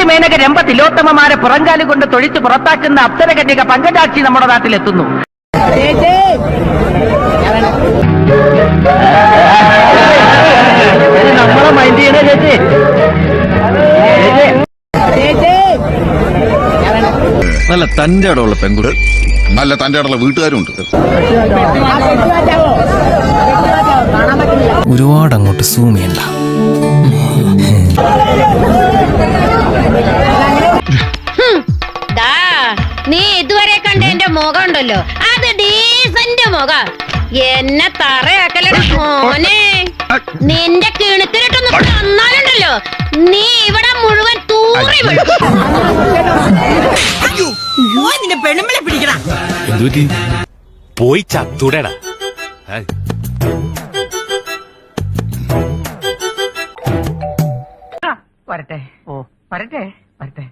കൊച്ചു മേനക രമ്പ തിലോത്തമമാരെ പുറങ്കാലി കൊണ്ട് തൊഴിച്ച് പുറത്താക്കുന്ന അപ്സരകന്യക പങ്കജാക്ഷി നമ്മുടെ നാട്ടിലെത്തുന്നു. നമ്മളെ മൈൻഡ് ചെയ്യണേ ചേച്ചി. നല്ല തന്റെ അടമുള്ള പെൺകുട്ടി. നല്ല തന്റെ അടവുള്ള വീട്ടുകാരുണ്ട് ഒരുപാട് അങ്ങോട്ട് സൂം നീ ഇതുവരെ കണ്ട എന്റെ മുഖം ഉണ്ടല്ലോ അത് ഡീസന്റ് മുഖം. എന്നെ തറയാക്കലട മോനെ. നിന്റെ കിണുക്കിലിട്ടൊന്ന് തന്നാലുണ്ടല്ലോ നീ ഇവിടെ മുഴുവൻ തൂറി പോയി ചത്തൂടേടാ. വരട്ടെ. ഓ വരട്ടെ വരട്ടെ.